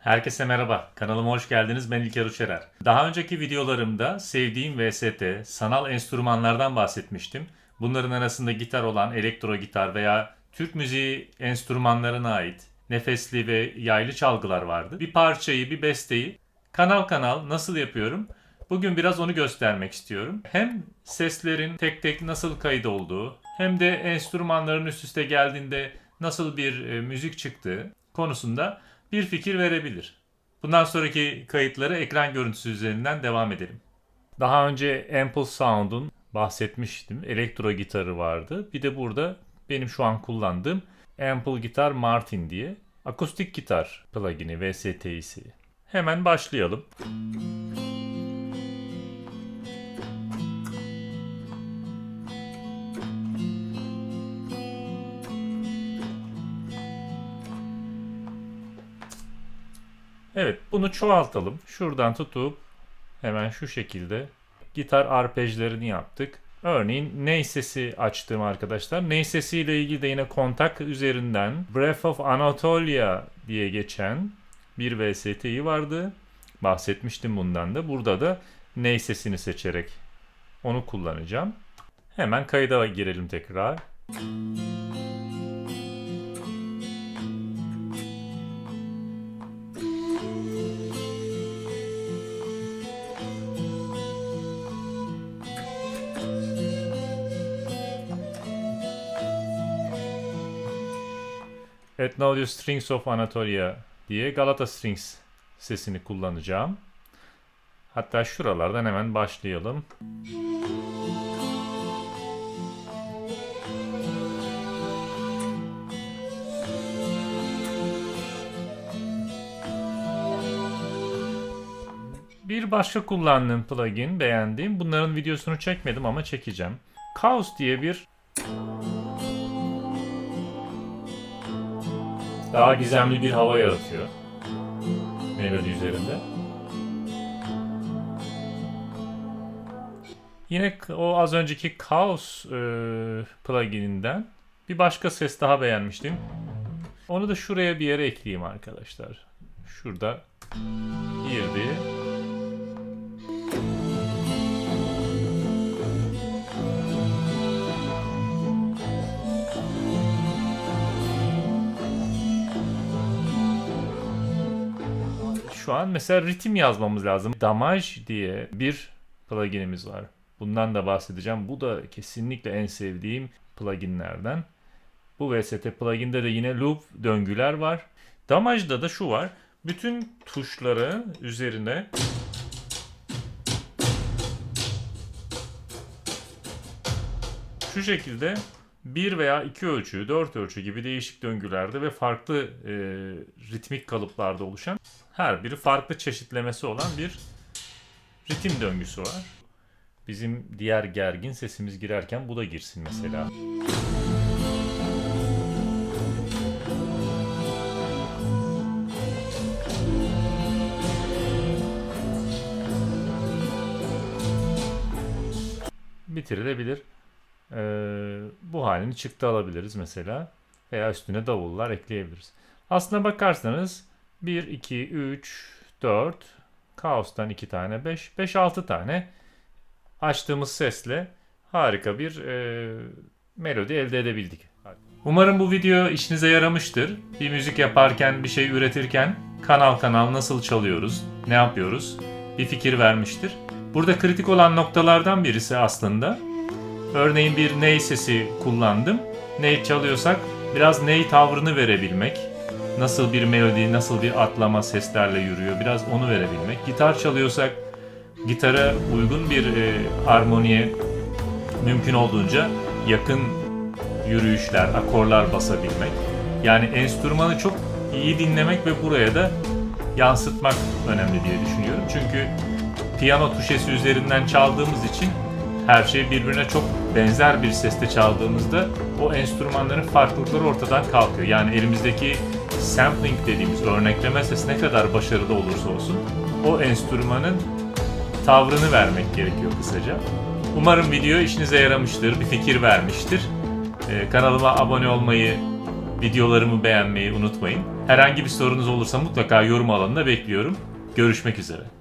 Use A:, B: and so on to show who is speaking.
A: Herkese merhaba, kanalıma hoş geldiniz. Ben İlker Uçerer. Daha önceki videolarımda sevdiğim VST, sanal enstrümanlardan bahsetmiştim. Bunların arasında gitar olan elektro gitar veya Türk müziği enstrümanlarına ait nefesli ve yaylı çalgılar vardı. Bir parçayı, bir besteyi kanal kanal nasıl yapıyorum? Bugün biraz onu göstermek istiyorum. Hem seslerin tek tek nasıl kayıt olduğu hem de enstrümanların üst üste geldiğinde nasıl bir e, müzik çıktığı konusunda bir fikir verebilir. Bundan sonraki kayıtları ekran görüntüsü üzerinden devam edelim. Daha önce Ample Sound'un bahsetmiştim. Elektro gitarı vardı. Bir de burada benim şu an kullandığım Ample Gitar Martin diye akustik gitar plugin'i VST'si. Hemen başlayalım. Evet bunu çoğaltalım. Şuradan tutup hemen şu şekilde gitar arpejlerini yaptık. Örneğin ney sesi açtım arkadaşlar. Ney sesiyle ilgili de yine kontak üzerinden Breath of Anatolia diye geçen bir VST'yi vardı. Bahsetmiştim bundan da. Burada da ney sesini seçerek onu kullanacağım. Hemen kayda girelim tekrar. Ethnolius Strings of Anatolia diye Galata Strings sesini kullanacağım. Hatta şuralardan hemen başlayalım. Bir başka kullandığım plugin beğendiğim. Bunların videosunu çekmedim ama çekeceğim. Chaos diye bir daha gizemli bir hava yaratıyor melodi üzerinde. Yine o az önceki Chaos e, plugininden bir başka ses daha beğenmiştim. Onu da şuraya bir yere ekleyeyim arkadaşlar. Şurada girdi. Şu an mesela ritim yazmamız lazım. Damaj diye bir pluginimiz var. Bundan da bahsedeceğim. Bu da kesinlikle en sevdiğim pluginlerden. Bu VST pluginde de yine loop döngüler var. Damajda da şu var. Bütün tuşları üzerine şu şekilde bir veya iki ölçü, dört ölçü gibi değişik döngülerde ve farklı e, ritmik kalıplarda oluşan her biri farklı çeşitlemesi olan bir ritim döngüsü var. Bizim diğer gergin sesimiz girerken bu da girsin mesela. Bitirilebilir. Ee, bu halini çıktı alabiliriz mesela. Veya üstüne davullar ekleyebiliriz. Aslına bakarsanız 1, 2, 3, 4, Kaos'tan 2 tane, 5, 5, 6 tane açtığımız sesle harika bir e, melodi elde edebildik. Umarım bu video işinize yaramıştır. Bir müzik yaparken, bir şey üretirken kanal kanal nasıl çalıyoruz, ne yapıyoruz bir fikir vermiştir. Burada kritik olan noktalardan birisi aslında Örneğin bir ney sesi kullandım. Ney çalıyorsak biraz ney tavrını verebilmek. Nasıl bir melodi, nasıl bir atlama seslerle yürüyor biraz onu verebilmek. Gitar çalıyorsak gitara uygun bir e, armoniye mümkün olduğunca yakın yürüyüşler, akorlar basabilmek. Yani enstrümanı çok iyi dinlemek ve buraya da yansıtmak önemli diye düşünüyorum. Çünkü piyano tuşesi üzerinden çaldığımız için her şey birbirine çok benzer bir seste çaldığımızda o enstrümanların farklılıkları ortadan kalkıyor. Yani elimizdeki sampling dediğimiz örnekleme ses ne kadar başarılı olursa olsun o enstrümanın tavrını vermek gerekiyor kısaca. Umarım video işinize yaramıştır, bir fikir vermiştir. Ee, kanalıma abone olmayı Videolarımı beğenmeyi unutmayın. Herhangi bir sorunuz olursa mutlaka yorum alanına bekliyorum. Görüşmek üzere.